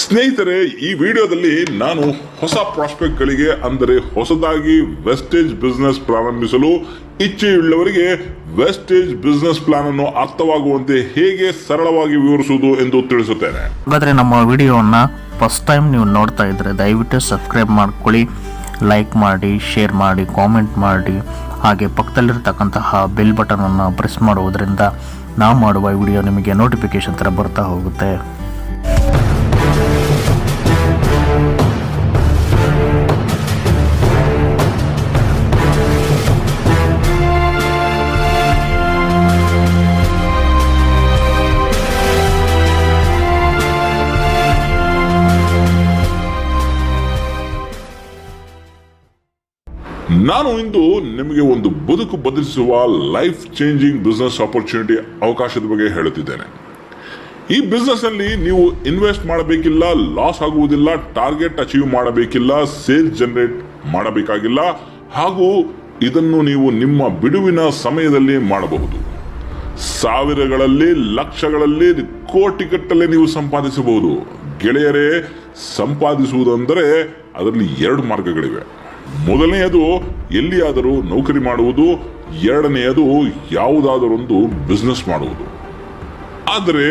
ಸ್ನೇಹಿತರೆ, ಈ ವಿಡಿಯೋದಲ್ಲಿ ನಾನು ಹೊಸ ಪ್ರಾಸ್ಪೆಕ್ಟ್ಗಳಿಗೆ, ಅಂದರೆ ಹೊಸದಾಗಿ ವೆಸ್ಟೇಜ್ ಬಿಸ್ನೆಸ್ ಪ್ರಾರಂಭಿಸಲು ಇಚ್ಛೆಯುಳ್ಳವರಿಗೆ ವೆಸ್ಟೇಜ್ ಬಿಸ್ನೆಸ್ ಪ್ಲಾನ್ ಅನ್ನು ಅರ್ಥವಾಗುವಂತೆ ಹೇಗೆ ಸರಳವಾಗಿ ವಿವರಿಸುವುದು ಎಂದು ತಿಳಿಸುತ್ತೇನೆ. ಹಾಗಾದರೆ ನಮ್ಮ ವಿಡಿಯೋವನ್ನು ಫಸ್ಟ್ ಟೈಮ್ ನೀವು ನೋಡ್ತಾ ಇದ್ದರೆ ದಯವಿಟ್ಟು ಸಬ್ಸ್ಕ್ರೈಬ್ ಮಾಡ್ಕೊಳ್ಳಿ, ಲೈಕ್ ಮಾಡಿ, ಶೇರ್ ಮಾಡಿ, ಕಾಮೆಂಟ್ ಮಾಡಿ. ಹಾಗೆ ಪಕ್ಕದಲ್ಲಿರ್ತಕ್ಕಂತಹ ಬೆಲ್ ಬಟನನ್ನು ಪ್ರೆಸ್ ಮಾಡುವುದರಿಂದ ನಾವು ಮಾಡುವ ವಿಡಿಯೋ ನಿಮಗೆ ನೋಟಿಫಿಕೇಶನ್ ಥರ ಬರ್ತಾ ಹೋಗುತ್ತೆ. ನಾನು ಇಂದು ನಿಮಗೆ ಒಂದು ಬದುಕು ಬದಲಿಸುವ ಲೈಫ್ ಚೇಂಜಿಂಗ್ ಬಿಸ್ನೆಸ್ ಆಪರ್ಚುನಿಟಿ ಅವಕಾಶದ ಬಗ್ಗೆ ಹೇಳುತ್ತಿದ್ದೇನೆ. ಈ ಬಿಸ್ನೆಸ್ ಅಲ್ಲಿ ನೀವು ಇನ್ವೆಸ್ಟ್ ಮಾಡಬೇಕಿಲ್ಲ ಲಾಸ್ ಆಗುವುದಿಲ್ಲ ಟಾರ್ಗೆಟ್ ಅಚೀವ್ ಮಾಡಬೇಕಿಲ್ಲ ಸೇಲ್ ಜನರೇಟ್ ಮಾಡಬೇಕಾಗಿಲ್ಲ, ಹಾಗೂ ಇದನ್ನು ನೀವು ನಿಮ್ಮ ಬಿಡುವಿನ ಸಮಯದಲ್ಲಿ ಮಾಡಬಹುದು. ಸಾವಿರಗಳಲ್ಲಿ, ಲಕ್ಷಗಳಲ್ಲಿ, ಕೋಟಿಗಟ್ಟಲೆ ನೀವು ಸಂಪಾದಿಸಬಹುದು. ಗೆಳೆಯರೇ, ಸಂಪಾದಿಸುವುದಂದರೆ ಅದರಲ್ಲಿ ಎರಡು ಮಾರ್ಗಗಳಿವೆ. ಮೊದಲನೆಯದು ಎಲ್ಲಿಯಾದರೂ ನೌಕರಿ ಮಾಡುವುದು ಎರಡನೆಯದು ಯಾವುದಾದರೊಂದು ಬಿಸ್ನೆಸ್ ಮಾಡುವುದು. ಆದರೆ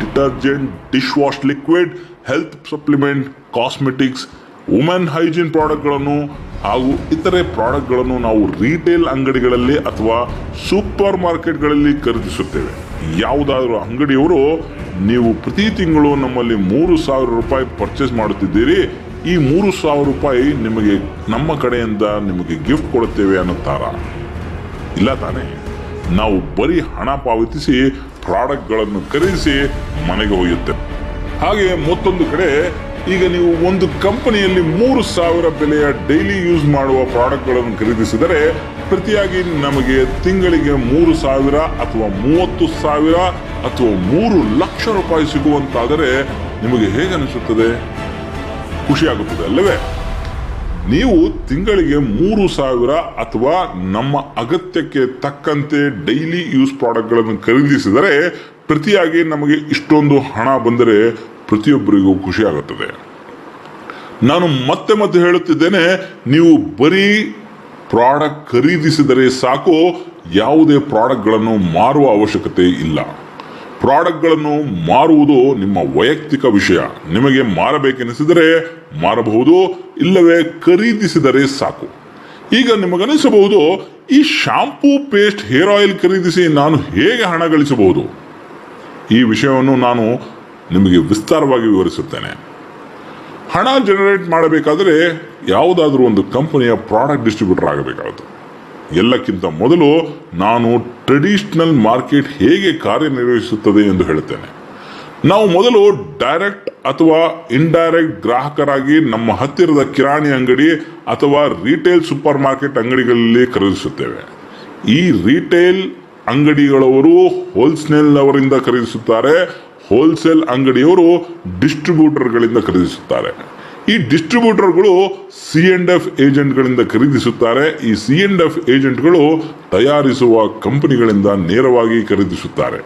detergent dish wash liquid health supplement cosmetics women hygiene ಪ್ರಾಡಕ್ಟ್ಗಳನ್ನು ಹಾಗೂ ಇತರೆ ಪ್ರಾಡಕ್ಟ್ಗಳನ್ನು ನಾವು ರೀಟೇಲ್ ಅಂಗಡಿಗಳಲ್ಲಿ ಅಥವಾ ಸೂಪರ್ ಮಾರ್ಕೆಟ್ಗಳಲ್ಲಿ ಖರೀದಿಸುತ್ತೇವೆ. ಯಾವುದಾದರೂ ಅಂಗಡಿಯವರು ನೀವು ಪ್ರತಿ ತಿಂಗಳು ನಮ್ಮಲ್ಲಿ ಮೂರು ಸಾವಿರ ರೂಪಾಯಿ ಪರ್ಚೇಸ್ ಮಾಡುತ್ತಿದ್ದೀರಿ. ಈ ಮೂರು ಸಾವಿರ ರೂಪಾಯಿ ನಿಮಗೆ ನಮ್ಮ ಕಡೆಯಿಂದ ನಿಮಗೆ ಗಿಫ್ಟ್ ಕೊಡುತ್ತೇವೆ ಅನ್ನುತ್ತಾರ ಇಲ್ಲ ತಾನೇ? ನಾವು ಬರೀ ಹಣ ಪಾವತಿಸಿ ಪ್ರಾಡಕ್ಟ್ಗಳನ್ನು ಖರೀದಿಸಿ ಮನೆಗೆ ಒಯ್ಯುತ್ತೇವೆ ಹಾಗೆ ಮತ್ತೊಂದು ಕಡೆ, ಈಗ ನೀವು ಒಂದು ಕಂಪನಿಯಲ್ಲಿ ಮೂರು ಸಾವಿರ ಬೆಲೆಯ ಡೈಲಿ ಯೂಸ್ ಮಾಡುವ ಪ್ರಾಡಕ್ಟ್ಗಳನ್ನು ಖರೀದಿಸಿದರೆ, ಪ್ರತಿಯಾಗಿ ನಮಗೆ ತಿಂಗಳಿಗೆ ಮೂರು ಸಾವಿರ ಅಥವಾ ಮೂವತ್ತು ಸಾವಿರ ಅಥವಾ ಮೂರು ಲಕ್ಷ ರೂಪಾಯಿ ಸಿಗುವಂತಾದರೆ ನಿಮಗೆ ಹೇಗೆ ಅನಿಸುತ್ತದೆ ಖುಷಿಯಾಗುತ್ತದೆ, ಅಲ್ಲವೇ? ನೀವು ತಿಂಗಳಿಗೆ ಮೂರು ಸಾವಿರ ಅಥವಾ ನಮ್ಮ ಅಗತ್ಯಕ್ಕೆ ತಕ್ಕಂತೆ ಡೈಲಿ ಯೂಸ್ ಪ್ರಾಡಕ್ಟ್ಗಳನ್ನು ಖರೀದಿಸಿದರೆ ಪ್ರತಿಯಾಗಿ ನಮಗೆ ಇಷ್ಟೊಂದು ಹಣ ಬಂದರೆ ಪ್ರತಿಯೊಬ್ಬರಿಗೂ ಖುಷಿಯಾಗುತ್ತದೆ ನಾನು ಮತ್ತೆ ಮತ್ತೆ ಹೇಳುತ್ತಿದ್ದೇನೆ, ನೀವು ಬರೀ ಪ್ರಾಡಕ್ಟ್ ಖರೀದಿಸಿದರೆ ಸಾಕು, ಯಾವುದೇ ಪ್ರಾಡಕ್ಟ್ಗಳನ್ನು ಮಾರುವ ಅವಶ್ಯಕತೆ ಇಲ್ಲ. ಪ್ರಾಡಕ್ಟ್ಗಳನ್ನು ಮಾರುವುದು ನಿಮ್ಮ ವೈಯಕ್ತಿಕ ವಿಷಯ. ನಿಮಗೆ ಮಾರಬೇಕೆನಿಸಿದರೆ ಮಾರಬಹುದು, ಇಲ್ಲವೇ ಖರೀದಿಸಿದರೆ ಸಾಕು. ಈಗ ನಿಮಗನಿಸಬಹುದು, ಈ ಶಾಂಪೂ ಪೇಸ್ಟ್ ಹೇರ್ ಆಯಿಲ್ ಖರೀದಿಸಿ ನಾನು ಹೇಗೆ ಹಣ ಗಳಿಸಬಹುದು? ಈ ವಿಷಯವನ್ನು ನಾನು ನಿಮಗೆ ವಿಸ್ತಾರವಾಗಿ ವಿವರಿಸುತ್ತೇನೆ. ಹಣ ಜನರೇಟ್ ಮಾಡಬೇಕಾದರೆ ಯಾವುದಾದ್ರೂ ಒಂದು ಕಂಪನಿಯ ಪ್ರಾಡಕ್ಟ್ ಡಿಸ್ಟ್ರಿಬ್ಯೂಟರ್ ಆಗಬೇಕಾಗುತ್ತೆ. ಎಲ್ಲಕ್ಕಿಂತ ಮೊದಲು ನಾನು ಟ್ರೆಡಿಷನಲ್ ಮಾರ್ಕೆಟ್ ಹೇಗೆ ಕಾರ್ಯನಿರ್ವಹಿಸುತ್ತದೆ ಎಂದು ಹೇಳುತ್ತೇನೆ. ನಾವು ಮೊದಲು ಡೈರೆಕ್ಟ್ ಅಥವಾ ಇಂಡೈರೆಕ್ಟ್ ಗ್ರಾಹಕರಾಗಿ ನಮ್ಮ ಹತ್ತಿರದ ಕಿರಾಣಿ ಅಂಗಡಿ ಅಥವಾ ರಿಟೇಲ್ ಸೂಪರ್ ಮಾರ್ಕೆಟ್ ಅಂಗಡಿಗಳಲ್ಲಿ ಖರೀದಿಸುತ್ತೇವೆ. ಈ ರಿಟೇಲ್ ಅಂಗಡಿಗಳವರು ಹೋಲ್ಸೇಲ್ ಅವರಿಂದ ಖರೀದಿಸುತ್ತಾರೆ. ಹೋಲ್ಸೇಲ್ ಅಂಗಡಿಯವರು ಡಿಸ್ಟ್ರಿಬ್ಯೂಟರ್ಗಳಿಂದ ಖರೀದಿಸುತ್ತಾರೆ. ಈ ಡಿಸ್ಟ್ರಿಬ್ಯೂಟರ್ಗಳು ಸಿ ಎಂಡ್ ಎಫ್ ಏಜೆಂಟ್ಗಳಿಂದ ಖರೀದಿಸುತ್ತಾರೆ. ಈ ಸಿ ಎಂಡ್ ಎಫ್ ಏಜೆಂಟ್ಗಳು ತಯಾರಿಸುವ ಕಂಪನಿಗಳಿಂದ ನೇರವಾಗಿ ಖರೀದಿಸುತ್ತಾರೆ.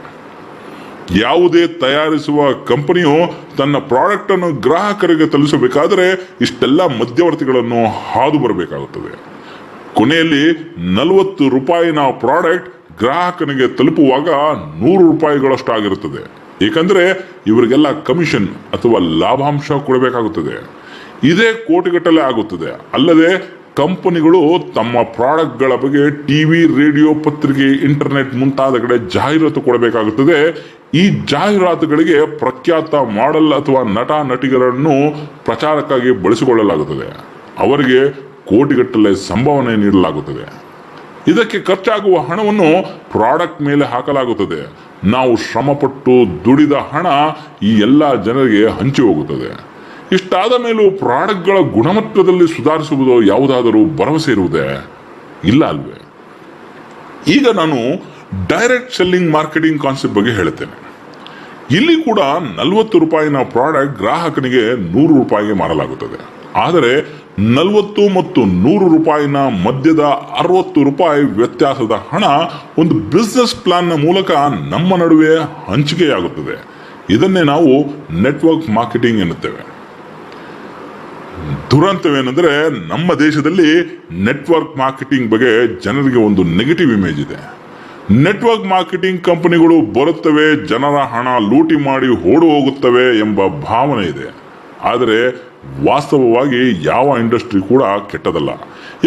ಯಾವುದೇ ತಯಾರಿಸುವ ಕಂಪನಿಯು ತನ್ನ ಪ್ರಾಡಕ್ಟ್ ಅನ್ನು ಗ್ರಾಹಕರಿಗೆ ತಲುಪಿಸಬೇಕಾದರೆ ಇಷ್ಟೆಲ್ಲ ಮಧ್ಯವರ್ತಿಗಳನ್ನು ಹಾದು ಬರಬೇಕಾಗುತ್ತದೆ. ಕೊನೆಯಲ್ಲಿ ನಲವತ್ತು ರೂಪಾಯಿನ ಪ್ರಾಡಕ್ಟ್ ಗ್ರಾಹಕನಿಗೆ ತಲುಪುವಾಗ ನೂರು ರೂಪಾಯಿಗಳಷ್ಟಾಗಿರುತ್ತದೆ. ಏಕೆಂದರೆ ಇವರಿಗೆಲ್ಲ ಕಮಿಷನ್ ಅಥವಾ ಲಾಭಾಂಶ ಕೊಡಬೇಕಾಗುತ್ತದೆ. ಇದೇ ಕೋಟಿಗಟ್ಟಲೆ ಆಗುತ್ತದೆ. ಅಲ್ಲದೆ ಕಂಪನಿಗಳು ತಮ್ಮ ಪ್ರಾಡಕ್ಟ್ಗಳ ಬಗ್ಗೆ ಟಿವಿ, ರೇಡಿಯೋ ಪತ್ರಿಕೆ, ಇಂಟರ್ನೆಟ್ ಮುಂತಾದ ಕಡೆ ಜಾಹೀರಾತು ಕೊಡಬೇಕಾಗುತ್ತದೆ. ಈ ಜಾಹೀರಾತುಗಳಿಗೆ ಪ್ರಖ್ಯಾತ ಮಾಡೆಲ್ ಅಥವಾ ನಟ ನಟಿಗರನ್ನು ಪ್ರಚಾರಕ್ಕಾಗಿ ಬಳಸಿಕೊಳ್ಳಲಾಗುತ್ತದೆ. ಅವರಿಗೆ ಕೋಟಿಗಟ್ಟಲೆ ಸಂಭಾವನೆ ನೀಡಲಾಗುತ್ತದೆ. ಇದಕ್ಕೆ ಖರ್ಚಾಗುವ ಹಣವನ್ನು ಪ್ರಾಡಕ್ಟ್ ಮೇಲೆ ಹಾಕಲಾಗುತ್ತದೆ. ನಾವು ಶ್ರಮಪಟ್ಟು ದುಡಿದ ಹಣ ಈ ಎಲ್ಲ ಜನರಿಗೆ ಹಂಚಿ ಹೋಗುತ್ತದೆ. ಇಷ್ಟಾದ ಮೇಲೂ ಪ್ರಾಡಕ್ಟ್ಗಳ ಗುಣಮಟ್ಟದಲ್ಲಿ ಸುಧಾರಿಸುವುದು ಯಾವುದಾದರೂ ಭರವಸೆ ಇರುವುದೇ? ಇಲ್ಲ ಅಲ್ವೇ? ಈಗ ನಾನು ಡೈರೆಕ್ಟ್ ಸೆಲ್ಲಿಂಗ್ ಮಾರ್ಕೆಟಿಂಗ್ ಕಾನ್ಸೆಪ್ಟ್ ಬಗ್ಗೆ ಹೇಳ್ತೇನೆ ಇಲ್ಲಿ ಕೂಡ ನಲವತ್ತು ರೂಪಾಯಿನ ಪ್ರಾಡಕ್ಟ್ ಗ್ರಾಹಕನಿಗೆ ನೂರು ರೂಪಾಯಿಗೆ ಮಾರಲಾಗುತ್ತದೆ. ಆದರೆ ನಲವತ್ತು ಮತ್ತು ನೂರು ರೂಪಾಯಿನ ಮಧ್ಯದ ಅರವತ್ತು ರೂಪಾಯಿ ವ್ಯತ್ಯಾಸದ ಹಣ ಒಂದು ಬಿಸ್ನೆಸ್ ಪ್ಲಾನ್ನ ಮೂಲಕ ನಮ್ಮ ನಡುವೆ ಹಂಚಿಕೆಯಾಗುತ್ತದೆ. ಇದನ್ನೇ ನಾವು ನೆಟ್ವರ್ಕ್ ಮಾರ್ಕೆಟಿಂಗ್ ಎನ್ನುತ್ತೇವೆ. ದುರಂತವೇನೆಂದರೆ ನಮ್ಮ ದೇಶದಲ್ಲಿ ನೆಟ್ವರ್ಕ್ ಮಾರ್ಕೆಟಿಂಗ್ ಬಗ್ಗೆ ಜನರಿಗೆ ಒಂದು ನೆಗೆಟಿವ್ ಇಮೇಜ್ ಇದೆ. ನೆಟ್ವರ್ಕ್ ಮಾರ್ಕೆಟಿಂಗ್ ಕಂಪನಿಗಳು ಬರುತ್ತವೆ, ಜನರ ಹಣ ಲೂಟಿ ಮಾಡಿ ಓಡು ಹೋಗುತ್ತವೆ ಎಂಬ ಭಾವನೆ ಇದೆ. ಆದರೆ ವಾಸ್ತವವಾಗಿ ಯಾವ ಇಂಡಸ್ಟ್ರಿ ಕೂಡ ಕೆಟ್ಟದಲ್ಲ.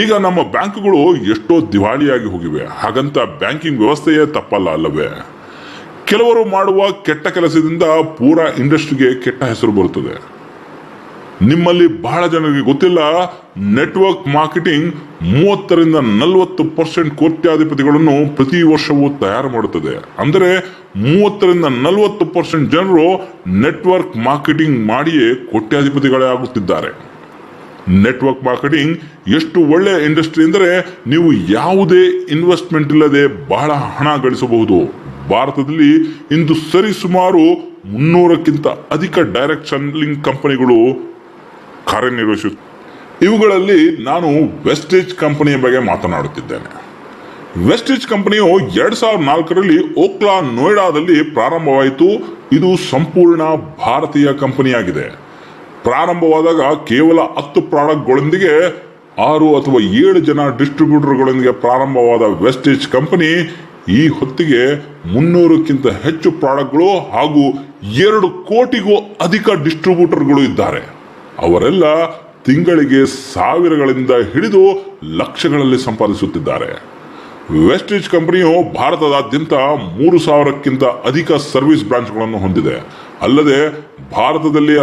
ಈಗ ನಮ್ಮ ಬ್ಯಾಂಕ್ಗಳು ಎಷ್ಟೋ ದಿವಾಳಿಯಾಗಿ ಹೋಗಿವೆ. ಹಾಗಂತ ಬ್ಯಾಂಕಿಂಗ್ ವ್ಯವಸ್ಥೆಯೇ ತಪ್ಪಲ್ಲ ಅಲ್ಲವೇ? ಕೆಲವರು ಮಾಡುವ ಕೆಟ್ಟ ಕೆಲಸದಿಂದ ಪೂರಾ ಇಂಡಸ್ಟ್ರಿಗೆ ಕೆಟ್ಟ ಹೆಸರು ಬರುತ್ತದೆ. ನಿಮ್ಮಲ್ಲಿ ಬಹಳ ಜನರಿಗೆ ಗೊತ್ತಿಲ್ಲ ನೆಟ್ವರ್ಕ್ ಮಾರ್ಕೆಟಿಂಗ್ ಮೂವತ್ತರಿಂದ ನಲವತ್ತು ಪರ್ಸೆಂಟ್ ಕೋಟ್ಯಾಧಿಪತಿಗಳನ್ನು ಪ್ರತಿ ವರ್ಷವೂ ತಯಾರು ಮಾಡುತ್ತದೆ. ಅಂದರೆ ಮೂವತ್ತರಿಂದ ನಲವತ್ತು ಪರ್ಸೆಂಟ್ ಜನರು ನೆಟ್ವರ್ಕ್ ಮಾರ್ಕೆಟಿಂಗ್ ಮಾಡಿಯೇ ಕೋಟ್ಯಾಧಿಪತಿಗಳೇ ಆಗುತ್ತಿದ್ದಾರೆ. ನೆಟ್ವರ್ಕ್ ಮಾರ್ಕೆಟಿಂಗ್ ಎಷ್ಟು ಒಳ್ಳೆಯ ಇಂಡಸ್ಟ್ರಿ ಅಂದರೆ ನೀವು ಯಾವುದೇ ಇನ್ವೆಸ್ಟ್ಮೆಂಟ್ ಇಲ್ಲದೆ ಬಹಳ ಹಣ ಗಳಿಸಬಹುದು. ಭಾರತದಲ್ಲಿ ಇಂದು ಸರಿಸುಮಾರು ಮುನ್ನೂರಕ್ಕಿಂತ ಅಧಿಕ ಡೈರೆಕ್ಟ್ ಸೆಲ್ಲಿಂಗ್ ಕಂಪನಿಗಳು ಕಾರ್ಯನಿರ್ವಹಿಸುತ್ತೆ, ಇವುಗಳಲ್ಲಿ ನಾನು ವೆಸ್ಟೇಜ್ ಕಂಪನಿಯ ಬಗ್ಗೆ ಮಾತನಾಡುತ್ತಿದ್ದೇನೆ. ವೆಸ್ಟೇಜ್ ಕಂಪನಿಯು ಎರಡ್ ಸಾವಿರದ ನಾಲ್ಕರಲ್ಲಿ ಓಕ್ಲಾ ನೋಯ್ಡಾದಲ್ಲಿ ಪ್ರಾರಂಭವಾಯಿತು. ಇದು ಸಂಪೂರ್ಣ ಭಾರತೀಯ ಕಂಪನಿಯಾಗಿದೆ ಪ್ರಾರಂಭವಾದಾಗ ಕೇವಲ ಹತ್ತು ಪ್ರಾಡಕ್ಟ್ಗಳೊಂದಿಗೆ ಆರು ಅಥವಾ ಏಳು ಜನ ಡಿಸ್ಟ್ರಿಬ್ಯೂಟರ್ಗಳೊಂದಿಗೆ ಪ್ರಾರಂಭವಾದ ವೆಸ್ಟೇಜ್ ಕಂಪನಿ ಈ ಹೊತ್ತಿಗೆ ಮುನ್ನೂರಕ್ಕಿಂತ ಹೆಚ್ಚು ಪ್ರಾಡಕ್ಟ್ಗಳು ಹಾಗೂ ಎರಡು ಕೋಟಿಗೂ ಅಧಿಕ ಡಿಸ್ಟ್ರಿಬ್ಯೂಟರ್ಗಳು ಇದ್ದಾರೆ. ಅವರೆಲ್ಲ ತಿಂಗಳಿಗೆ ಸಾವಿರಗಳಿಂದ ಹಿಡಿದು ಲಕ್ಷಗಳಲ್ಲಿ ಸಂಪಾದಿಸುತ್ತಿದ್ದಾರೆ. ವೆಸ್ಟೇಜ್ ಕಂಪನಿಯು ಭಾರತದಾದ್ಯಂತ ಮೂರು ಸಾವಿರಕ್ಕಿಂತ ಅಧಿಕ ಸರ್ವಿಸ್ ಬ್ರಾಂಚ್ಗಳನ್ನು ಹೊಂದಿದೆ. ಅಲ್ಲದೆ ಭಾರತದಲ್ಲಿ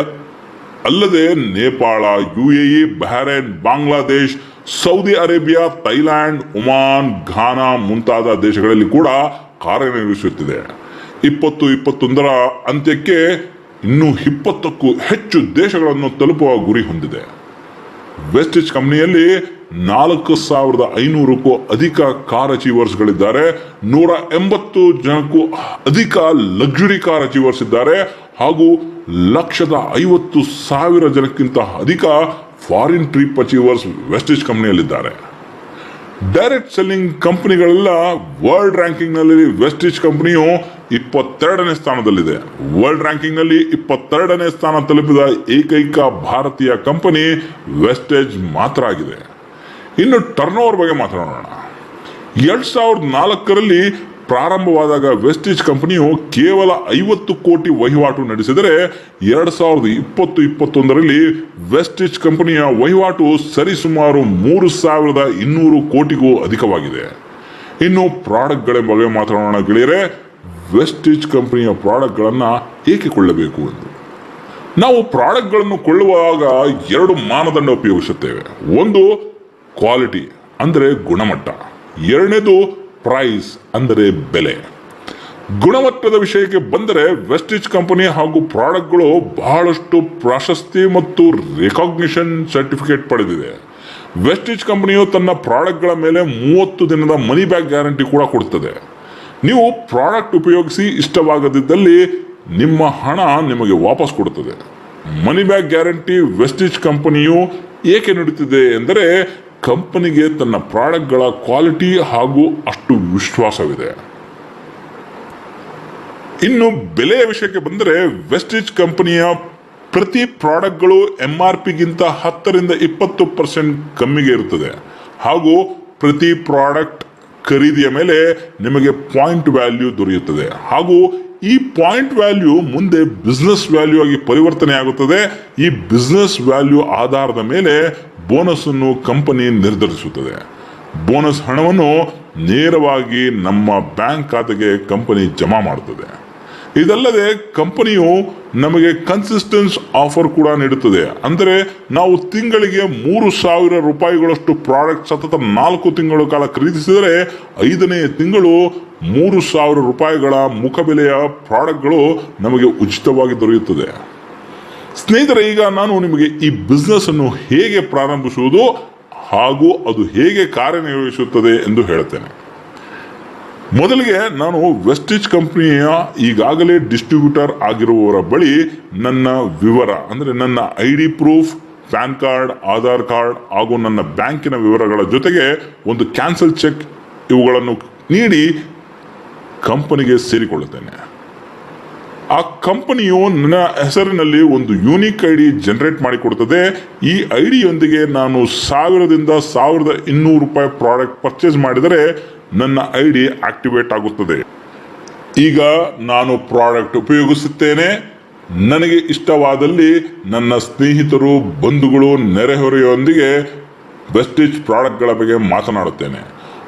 ಅಲ್ಲದೆ Nepal U A E Bahrain, Bangladesh, Saudi Arabia, Thailand, Oman, Ghana ಮುಂತಾದ ದೇಶಗಳಲ್ಲಿ ಕೂಡ ಕಾರ್ಯನಿರ್ವಹಿಸುತ್ತಿದೆ. ಇಪ್ಪತ್ತು ಇಪ್ಪತ್ತೊಂದರ ಅಂತ್ಯಕ್ಕೆ ಇನ್ನೂ ಇಪ್ಪತ್ತಕ್ಕೂ ಹೆಚ್ಚು ದೇಶಗಳನ್ನು ತಲುಪುವ ಗುರಿ ಹೊಂದಿದೆ. ವೆಸ್ಟೇಜ್ ಕಂಪನಿಯಲ್ಲಿ ನಾಲ್ಕು ಸಾವಿರದ ಐನೂರಕ್ಕೂ ಅಧಿಕ ಕಾರ್ ಅಚೀವರ್ಸ್ಗಳಿದ್ದಾರೆ ನೂರ ಎಂಬತ್ತು ಜನಕ್ಕೂ ಅಧಿಕ ಲಕ್ಸುರಿ ಕಾರ್ ಅಚೀವರ್ಸ್ ಇದ್ದಾರೆ ಹಾಗೂ ಲಕ್ಷದ ಐವತ್ತು ಸಾವಿರ ಜನಕ್ಕಿಂತ ಅಧಿಕ ಫಾರಿನ್ ಟ್ರಿಪ್ ಅಚೀವರ್ಸ್ ವೆಸ್ಟೇಜ್ ಕಂಪನಿಯಲ್ಲಿದ್ದಾರೆ. ಡೈರೆಕ್ಟ್ ಸೆಲ್ಲಿಂಗ್ ಕಂಪನಿಗಳೆಲ್ಲ ವರ್ಲ್ಡ್ ರ್ಯಾಂಕಿಂಗ್ನಲ್ಲಿ ವೆಸ್ಟೇಜ್ ಕಂಪನಿಯು ಇಪ್ಪತ್ತೆರಡನೇ ಸ್ಥಾನದಲ್ಲಿದೆ. ವರ್ಲ್ಡ್ ರ್ಯಾಂಕಿಂಗ್ನಲ್ಲಿ ಇಪ್ಪತ್ತೆರಡನೇ ಸ್ಥಾನ ತಲುಪಿದ ಏಕೈಕ ಭಾರತೀಯ ಕಂಪನಿ ವೆಸ್ಟೇಜ್ ಮಾತ್ರ ಆಗಿದೆ. ಇನ್ನು ಟರ್ನ್ ಓವರ್ ಬಗ್ಗೆ ಮಾತನಾಡೋಣ. ಎರಡ್ ಸಾವಿರದ ನಾಲ್ಕರಲ್ಲಿ ಪ್ರಾರಂಭವಾದಾಗ ವೆಸ್ಟೇಜ್ ಕಂಪನಿಯು ಕೇವಲ ಐವತ್ತು ಕೋಟಿ ವಹಿವಾಟು ನಡೆಸಿದರೆ ಎರಡ್ ಸಾವಿರದ ಇಪ್ಪತ್ತು, ಇಪ್ಪತ್ತೊಂದರಲ್ಲಿ ವೆಸ್ಟೇಜ್ ಕಂಪನಿಯ ವಹಿವಾಟು ಸರಿಸುಮಾರು ಮೂರು ಸಾವಿರದ ಇನ್ನೂರು ಕೋಟಿಗೂ ಅಧಿಕವಾಗಿದೆ. ಇನ್ನು ಪ್ರಾಡಕ್ಟ್ಗಳ ಬಗ್ಗೆ ಮಾತನಾಡೋಣ ಗೆಳೆಯರೆ. ವೆಸ್ಟೇಜ್ ಕಂಪನಿಯ ಪ್ರಾಡಕ್ಟ್ಗಳನ್ನು ಏಕೆ ಕೊಳ್ಳಬೇಕು ಎಂದು? ನಾವು ಪ್ರಾಡಕ್ಟ್ಗಳನ್ನು ಕೊಳ್ಳುವಾಗ ಎರಡು ಮಾನದಂಡ ಉಪಯೋಗಿಸುತ್ತೇವೆ. ಒಂದು ಕ್ವಾಲಿಟಿ ಅಂದರೆ ಗುಣಮಟ್ಟ. ಎರಡನೇದು ಪ್ರೈಸ್ ಅಂದರೆ ಬೆಲೆ. ಗುಣಮಟ್ಟದ ವಿಷಯಕ್ಕೆ ಬಂದರೆ ವೆಸ್ಟೇಜ್ ಕಂಪನಿ ಹಾಗೂ ಪ್ರಾಡಕ್ಟ್ಗಳು ಬಹಳಷ್ಟು ಪ್ರಾಶಸ್ತಿ ಮತ್ತು ರೆಕಾಗ್ನಿಷನ್ ಸರ್ಟಿಫಿಕೇಟ್ ಪಡೆದಿದೆ. ವೆಸ್ಟೇಜ್ ಕಂಪನಿಯು ತನ್ನ ಪ್ರಾಡಕ್ಟ್ಗಳ ಮೇಲೆ ಮೂವತ್ತು ದಿನದ ಮನಿ ಬ್ಯಾಕ್ ಗ್ಯಾರಂಟಿ ಕೂಡ ಕೊಡುತ್ತದೆ ನೀವು ಪ್ರಾಡಕ್ಟ್ ಉಪಯೋಗಿಸಿ ಇಷ್ಟವಾಗದಿದ್ದಲ್ಲಿ ನಿಮ್ಮ ಹಣ ನಿಮಗೆ ವಾಪಸ್ ಕೊಡುತ್ತದೆ. ಮನಿ ಬ್ಯಾಕ್ ಗ್ಯಾರಂಟಿ ವೆಸ್ಟೇಜ್ ಕಂಪನಿಯು ಏಕೆ ನೀಡುತ್ತಿದೆ ಎಂದರೆ ಕಂಪನಿಗೆ ತನ್ನ ಪ್ರಾಡಕ್ಟ್ಗಳ ಕ್ವಾಲಿಟಿ ಹಾಗೂ ಅಷ್ಟು ವಿಶ್ವಾಸವಿದೆ. ಇನ್ನು ಬೆಲೆಯ ವಿಷಯಕ್ಕೆ ಬಂದರೆ ವೆಸ್ಟೇಜ್ ಕಂಪನಿಯ ಪ್ರತಿ ಪ್ರಾಡಕ್ಟ್ಗಳು ಎಂ ಆರ್ ಪಿಗಿಂತ ಹತ್ತರಿಂದ ಇಪ್ಪತ್ತು ಪರ್ಸೆಂಟ್ ಕಮ್ಮಿಗೆ ಇರುತ್ತದೆ. ಹಾಗೂ ಪ್ರತಿ ಪ್ರಾಡಕ್ಟ್ ಖರೀದಿಯ ಮೇಲೆ ನಿಮಗೆ ಪಾಯಿಂಟ್ ವ್ಯಾಲ್ಯೂ ದೊರೆಯುತ್ತದೆ. ಹಾಗೂ ಈ ಪಾಯಿಂಟ್ ವ್ಯಾಲ್ಯೂ ಮುಂದೆ ಬಿಸ್ನೆಸ್ ವ್ಯಾಲ್ಯೂ ಆಗಿ ಪರಿವರ್ತನೆ ಆಗುತ್ತದೆ. ಈ ಬಿಸ್ನೆಸ್ ವ್ಯಾಲ್ಯೂ ಆಧಾರದ ಮೇಲೆ ಬೋನಸ್ ಅನ್ನು ಕಂಪನಿ ನಿರ್ಧರಿಸುತ್ತದೆ. ಬೋನಸ್ ಹಣವನ್ನು ನೇರವಾಗಿ ನಮ್ಮ ಬ್ಯಾಂಕ್ ಖಾತೆಗೆ ಕಂಪನಿ ಜಮಾ ಮಾಡುತ್ತದೆ. ಇದಲ್ಲದೆ ಕಂಪನಿಯು ನಮಗೆ ಕನ್ಸಿಸ್ಟೆನ್ಸ್ ಆಫರ್ ಕೂಡ ನೀಡುತ್ತದೆ. ಅಂದರೆ ನಾವು ತಿಂಗಳಿಗೆ ಮೂರು ಸಾವಿರ ರೂಪಾಯಿಗಳಷ್ಟು ಪ್ರಾಡಕ್ಟ್ ಸತತ ನಾಲ್ಕು ತಿಂಗಳ ಕಾಲ ಖರೀದಿಸಿದರೆ ಐದನೇ ತಿಂಗಳು ಮೂರು ಸಾವಿರ ರೂಪಾಯಿಗಳ ಮುಖಬೆಲೆಯ ಪ್ರಾಡಕ್ಟ್ಗಳು ನಮಗೆ ಉಚಿತವಾಗಿ ದೊರೆಯುತ್ತದೆ. ಸ್ನೇಹಿತರೆ, ಈಗ ನಾನು ನಿಮಗೆ ಈ ಬಿಸ್ನೆಸ್ ಅನ್ನು ಹೇಗೆ ಪ್ರಾರಂಭಿಸುವುದು ಹಾಗೂ ಅದು ಹೇಗೆ ಕಾರ್ಯನಿರ್ವಹಿಸುತ್ತದೆ ಎಂದು ಹೇಳುತ್ತೇನೆ. ಮೊದಲಿಗೆ ನಾನು ವೆಸ್ಟಿಜ್ ಕಂಪ್ನಿಯ ಈಗಾಗಲೇ ಡಿಸ್ಟ್ರಿಬ್ಯೂಟರ್ ಆಗಿರುವವರ ಬಳಿ ನನ್ನ ವಿವರ, ಅಂದರೆ ನನ್ನ I D proof PAN card, Aadhaar card ಹಾಗೂ ನನ್ನ ಬ್ಯಾಂಕಿನ ವಿವರಗಳ ಜೊತೆಗೆ ಒಂದು ಕ್ಯಾನ್ಸಲ್ ಚೆಕ್ ಇವುಗಳನ್ನು ನೀಡಿ ಕಂಪನಿಗೆ ಸೇರಿಕೊಳ್ಳುತ್ತೇನೆ. ಆ ಕಂಪನಿಯು ನನ್ನ ಹೆಸರಿನಲ್ಲಿ ಒಂದು ಯೂನಿಕ್ ಐ ಡಿ ಜನರೇಟ್ ಮಾಡಿಕೊಡುತ್ತದೆ. ಈ ಐ ಡಿಯೊಂದಿಗೆ ನಾನು ಸಾವಿರದಿಂದ ಸಾವಿರದ ಇನ್ನೂರು ರೂಪಾಯಿ ಪ್ರಾಡಕ್ಟ್ ಪರ್ಚೇಸ್ ಮಾಡಿದರೆ ನನ್ನ ಐ ಡಿ ಆಕ್ಟಿವೇಟ್ ಆಗುತ್ತದೆ. ಈಗ ನಾನು ಪ್ರಾಡಕ್ಟ್ ಉಪಯೋಗಿಸುತ್ತೇನೆ. ನನಗೆ ಇಷ್ಟವಾದಲ್ಲಿ ನನ್ನ ಸ್ನೇಹಿತರು, ಬಂಧುಗಳು, ನೆರೆಹೊರೆಯೊಂದಿಗೆ ವೆಸ್ಟೇಜ್ ಪ್ರಾಡಕ್ಟ್ಗಳ ಬಗ್ಗೆ ಮಾತನಾಡುತ್ತೇನೆ.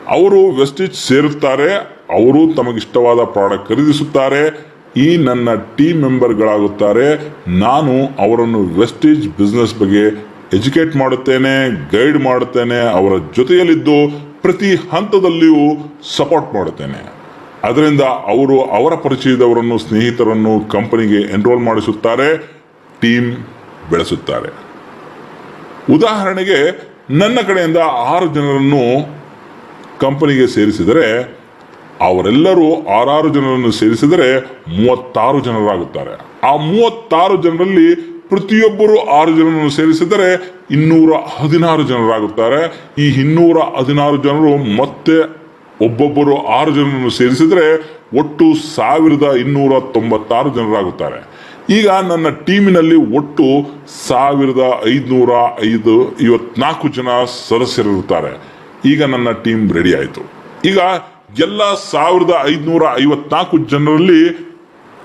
ಅವರು ವೆಸ್ಟೇಜ್ ಸೇರುತ್ತಾರೆ, ಅವರು ತಮಗಿಷ್ಟವಾದ ಪ್ರಾಡಕ್ಟ್ ಖರೀದಿಸುತ್ತಾರೆ, ಈ ನನ್ನ ಟೀಮ್ ಮೆಂಬರ್ಗಳಾಗುತ್ತಾರೆ. ನಾನು ಅವರನ್ನು ವೆಸ್ಟೇಜ್ ಬಿಸ್ನೆಸ್ ಬಗ್ಗೆ ಎಜುಕೇಟ್ ಮಾಡುತ್ತೇನೆ, ಗೈಡ್ ಮಾಡುತ್ತೇನೆ, ಅವರ ಜೊತೆಯಲ್ಲಿದ್ದು ಪ್ರತಿ ಹಂತದಲ್ಲಿಯೂ ಸಪೋರ್ಟ್ ಮಾಡುತ್ತೇನೆ. ಅದರಿಂದ ಅವರು ಅವರ ಪರಿಚಯದವರನ್ನು, ಸ್ನೇಹಿತರನ್ನು ಕಂಪನಿಗೆ ಎನ್ರೋಲ್ ಮಾಡಿಸುತ್ತಾರೆ ಟೀಮ್ ಬೆಳೆಸುತ್ತಾರೆ. ಉದಾಹರಣೆಗೆ, ನನ್ನ ಕಡೆಯಿಂದ ಆರು ಜನರನ್ನು ಕಂಪನಿಗೆ ಸೇರಿಸಿದರೆ, ಅವರೆಲ್ಲರೂ ಆರಾರು ಜನರನ್ನು ಸೇರಿಸಿದರೆ ಮೂವತ್ತಾರು ಜನರಾಗುತ್ತಾರೆ. ಆ ಮೂವತ್ತಾರು ಜನರಲ್ಲಿ ಪ್ರತಿಯೊಬ್ಬರು ಆರು ಜನರನ್ನು ಸೇರಿಸಿದರೆ ಇನ್ನೂರ ಹದಿನಾರು ಜನರಾಗುತ್ತಾರೆ. ಈ ಇನ್ನೂರ ಹದಿನಾರು ಜನರು ಮತ್ತೆ ಒಬ್ಬೊಬ್ಬರು ಆರು ಜನರನ್ನು ಸೇರಿಸಿದರೆ ಒಟ್ಟು ಸಾವಿರದ ಇನ್ನೂರ ತೊಂಬತ್ತಾರು ಜನರಾಗುತ್ತಾರೆ. ಈಗ ನನ್ನ ಟೀಮಿನಲ್ಲಿ ಒಟ್ಟು ಸಾವಿರದ ಐದುನೂರ ಐದು ಇವತ್ನಾಲ್ಕು ಜನ ಸದಸ್ಯರಿರುತ್ತಾರೆ. ಈಗ ನನ್ನ ಟೀಮ್ ರೆಡಿ ಆಯಿತು. ಈಗ ಎಲ್ಲ ಸಾವಿರದ ಐದುನೂರ ಐವತ್ನಾಲ್ಕು ಜನರಲ್ಲಿ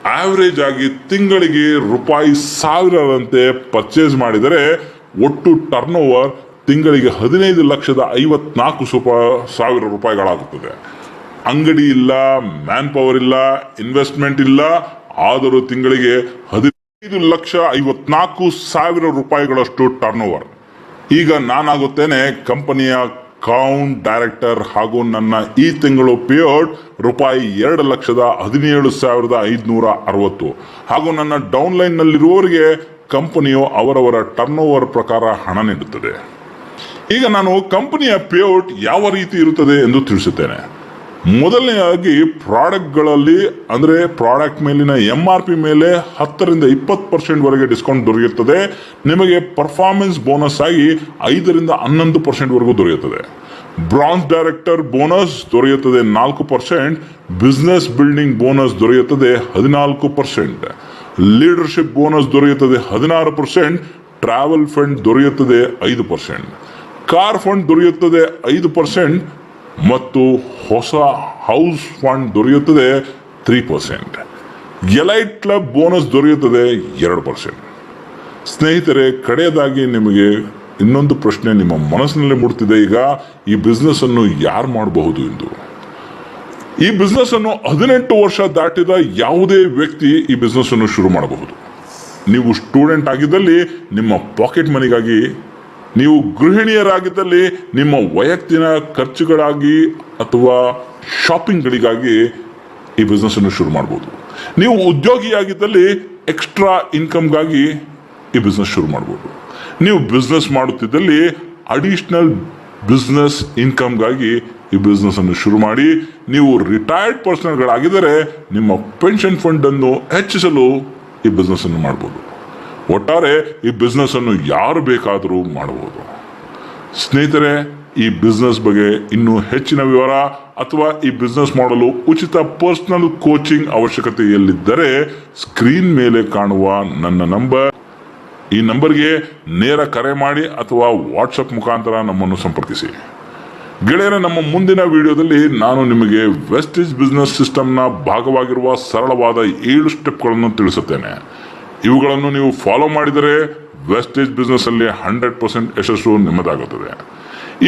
ಆವರೇಜ್ ಆಗಿ ತಿಂಗಳಿಗೆ ರೂಪಾಯಿ ಸಾವಿರದಂತೆ ಪರ್ಚೇಸ್ ಮಾಡಿದರೆ ಒಟ್ಟು ಟರ್ನ್ ಓವರ್ ತಿಂಗಳಿಗೆ ಹದಿನೈದು ಲಕ್ಷದ ಐವತ್ನಾಲ್ಕು ಸುಪ, ಸಾವಿರ ರೂಪಾಯಿಗಳಾಗುತ್ತದೆ. ಅಂಗಡಿ ಇಲ್ಲ ಮ್ಯಾನ್ ಪವರ್ ಇಲ್ಲ ಇನ್ವೆಸ್ಟ್ಮೆಂಟ್ ಇಲ್ಲ, ಆದರೂ ತಿಂಗಳಿಗೆ ಹದಿನೈದು ಲಕ್ಷ ಐವತ್ನಾಲ್ಕು ಸಾವಿರ ರೂಪಾಯಿಗಳಷ್ಟು ಟರ್ನ್ ಓವರ್ ಈಗ ನಾನಾಗುತ್ತೇನೆ ಕಂಪನಿಯ ಕೌಂಟ್ ಡೈರೆಕ್ಟರ್ ಹಾಗೂ ನನ್ನ ಈ ತಿಂಗಳು ಪೇಔಟ್ ರೂಪಾಯಿ ಎರಡು ಲಕ್ಷದ ಹದಿನೇಳು ಸಾವಿರದ ಐದುನೂರ ಅರವತ್ತು. ಹಾಗೂ ನನ್ನ ಡೌನ್ಲೈನ್ನಲ್ಲಿರುವವರಿಗೆ ಕಂಪನಿಯು ಅವರವರ ಟರ್ನ್ ಓವರ್ ಪ್ರಕಾರ ಹಣ ನೀಡುತ್ತದೆ. ಈಗ ನಾನು ಕಂಪನಿಯ ಪೇಔಟ್ ಯಾವ ರೀತಿ ಇರುತ್ತದೆ ಎಂದು ತಿಳಿಸುತ್ತೇನೆ. ಮೊದಲನೆಯಾಗಿ ಪ್ರಾಡಕ್ಟ್ಗಳಲ್ಲಿ, ಅಂದರೆ ಪ್ರಾಡಕ್ಟ್ ಮೇಲಿನ ಎಂ ಆರ್ ಪಿ ಮೇಲೆ ಹತ್ತರಿಂದ ಇಪ್ಪತ್ತು ಪರ್ಸೆಂಟ್ವರೆಗೆ ಡಿಸ್ಕೌಂಟ್ ದೊರೆಯುತ್ತದೆ. ನಿಮಗೆ ಪರ್ಫಾರ್ಮೆನ್ಸ್ ಬೋನಸ್ ಆಗಿ ಐದರಿಂದ ಹನ್ನೊಂದು ಪರ್ಸೆಂಟ್ವರೆಗೂ ದೊರೆಯುತ್ತದೆ. ಬ್ರಾಂಚ್ ಡೈರೆಕ್ಟರ್ ಬೋನಸ್ ದೊರೆಯುತ್ತದೆ ನಾಲ್ಕು ಪರ್ಸೆಂಟ್. ಬಿಸ್ನೆಸ್ ಬಿಲ್ಡಿಂಗ್ ಬೋನಸ್ ದೊರೆಯುತ್ತದೆ ಹದಿನಾಲ್ಕು ಪರ್ಸೆಂಟ್. ಲೀಡರ್ಶಿಪ್ ಬೋನಸ್ ದೊರೆಯುತ್ತದೆ ಹದಿನಾರು ಪರ್ಸೆಂಟ್. ಟ್ರಾವೆಲ್ ಫಂಡ್ ದೊರೆಯುತ್ತದೆ ಐದು ಪರ್ಸೆಂಟ್. ಕಾರ್ ಫಂಡ್ ದೊರೆಯುತ್ತದೆ ಐದು ಪರ್ಸೆಂಟ್. ಮತ್ತು ಹೊಸ ಹೌಸ್ ಫಂಡ್ ದೊರೆಯುತ್ತದೆ three percent elite club bonus ದೊರೆಯುತ್ತದೆ ಎರಡು ಪರ್ಸೆಂಟ್ ಸ್ನೇಹಿತರೆ, ಕಡೆಯದಾಗಿ ನಿಮಗೆ ಇನ್ನೊಂದು ಪ್ರಶ್ನೆ ನಿಮ್ಮ ಮನಸ್ಸಿನಲ್ಲಿ ಮೂಡ್ತಿದೆ ಈಗ ಈ ಬಿಸ್ನೆಸ್ ಅನ್ನು ಯಾರು ಮಾಡಬಹುದು ಎಂದು. ಈ ಬಿಸ್ನೆಸ್ ಅನ್ನು ಹದಿನೆಂಟು ವರ್ಷ ದಾಟಿದ ಯಾವುದೇ ವ್ಯಕ್ತಿ ಈ ಬಿಸ್ನೆಸ್ ಅನ್ನು ಶುರು ಮಾಡಬಹುದು. ನೀವು ಸ್ಟೂಡೆಂಟ್ ಆಗಿದ್ದಲ್ಲಿ ನಿಮ್ಮ ಪಾಕೆಟ್ ಮನಿಗಾಗಿ ನೀವು ಗೃಹಿಣಿಯರಾಗಿದ್ದಲ್ಲಿ ನಿಮ್ಮ ವೈಯಕ್ತಿಕ ಖರ್ಚುಗಳಾಗಿ ಅಥವಾ ಶಾಪಿಂಗ್ಗಳಿಗಾಗಿ ಈ ಬಿಸ್ನೆಸ್ ಅನ್ನು ಶುರು ಮಾಡ್ಬೋದು. ನೀವು ಉದ್ಯೋಗಿಯಾಗಿದ್ದಲ್ಲಿ ಎಕ್ಸ್ಟ್ರಾ ಇನ್ಕಮ್ಗಾಗಿ ಈ ಬಿಸ್ನೆಸ್ ಶುರು ಮಾಡ್ಬೋದು. ನೀವು ಬಿಸ್ನೆಸ್ ಮಾಡುತ್ತಿದ್ದಲ್ಲಿ ಅಡಿಷನಲ್ ಬಿಸ್ನೆಸ್ ಇನ್ಕಮ್ಗಾಗಿ ಈ ಬಿಸ್ನೆಸ್ ಅನ್ನು ಶುರು ಮಾಡಿ, ನೀವು ರಿಟೈರ್ಡ್ ಪರ್ಸನ್ಗಳಾಗಿದ್ದರೆ ನಿಮ್ಮ ಪೆನ್ಷನ್ ಫಂಡ್ ಅನ್ನು ಹೆಚ್ಚಿಸಲು ಈ ಬಿಸ್ನೆಸ್ ಅನ್ನು ಮಾಡ್ಬೋದು. ಒಟ್ಟಾರೆ ಈ ಬಿಸ್ನೆಸ್ ಅನ್ನು ಯಾರು ಬೇಕಾದರೂ ಮಾಡಬಹುದು ಸ್ನೇಹಿತರೆ, ಈ ಬಿಸ್ನೆಸ್ ಬಗ್ಗೆ ಇನ್ನೂ ಹೆಚ್ಚಿನ ವಿವರ ಅಥವಾ ಈ ಬಿಸ್ನೆಸ್ ಮಾಡಲು ಉಚಿತ ಪರ್ಸನಲ್ ಕೋಚಿಂಗ್ ಅವಶ್ಯಕತೆಯಲ್ಲಿದ್ದರೆ ಸ್ಕ್ರೀನ್ ಮೇಲೆ ಕಾಣುವ ನನ್ನ ನಂಬರ್ ಈ ನಂಬರ್ಗೆ ನೇರ ಕರೆ ಮಾಡಿ ಅಥವಾ ವಾಟ್ಸಪ್ ಮುಖಾಂತರ ನಮ್ಮನ್ನು ಸಂಪರ್ಕಿಸಿ. ಗೆಳೆಯರ, ನಮ್ಮ ಮುಂದಿನ ವಿಡಿಯೋದಲ್ಲಿ ನಾನು ನಿಮಗೆ ವೆಸ್ಟೇಜ್ ಬಿಸ್ನೆಸ್ ಸಿಸ್ಟಮ್ನ ಭಾಗವಾಗಿರುವ ಸರಳವಾದ ಏಳು ಸ್ಟೆಪ್ಗಳನ್ನು ತಿಳಿಸುತ್ತೇನೆ. ಇವುಗಳನ್ನು ನೀವು ಫಾಲೋ ಮಾಡಿದರೆ ವೆಸ್ಟೇಜ್ ಬಿಸ್ನೆಸ್ ಅಲ್ಲಿ ಹಂಡ್ರೆಡ್ ಪರ್ಸೆಂಟ್ ಯಶಸ್ಸು ನಿಮ್ಮದಾಗುತ್ತದೆ.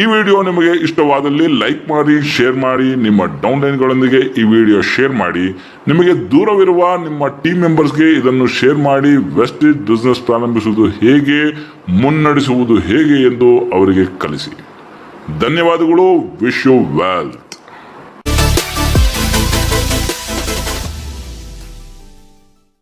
ಈ ವಿಡಿಯೋ ನಿಮಗೆ ಇಷ್ಟವಾದಲ್ಲಿ ಲೈಕ್ ಮಾಡಿ ಶೇರ್ ಮಾಡಿ, ನಿಮ್ಮ ಡೌನ್ಲೈನ್ಗಳೊಂದಿಗೆ ಈ ವಿಡಿಯೋ ಶೇರ್ ಮಾಡಿ. ನಿಮಗೆ ದೂರವಿರುವ ನಿಮ್ಮ ಟೀಮ್ ಮೆಂಬರ್ಸ್ಗೆ ಇದನ್ನು ಶೇರ್ ಮಾಡಿ ವೆಸ್ಟೇಜ್ ಬಿಸ್ನೆಸ್ ಪ್ರಾರಂಭಿಸುವುದು ಹೇಗೆ, ಮುನ್ನಡೆಸುವುದು ಹೇಗೆ ಎಂದು ಅವರಿಗೆ ಕಲಿಸಿ. ಧನ್ಯವಾದಗಳು ವಿಶ್ ಯು ವೆಲ್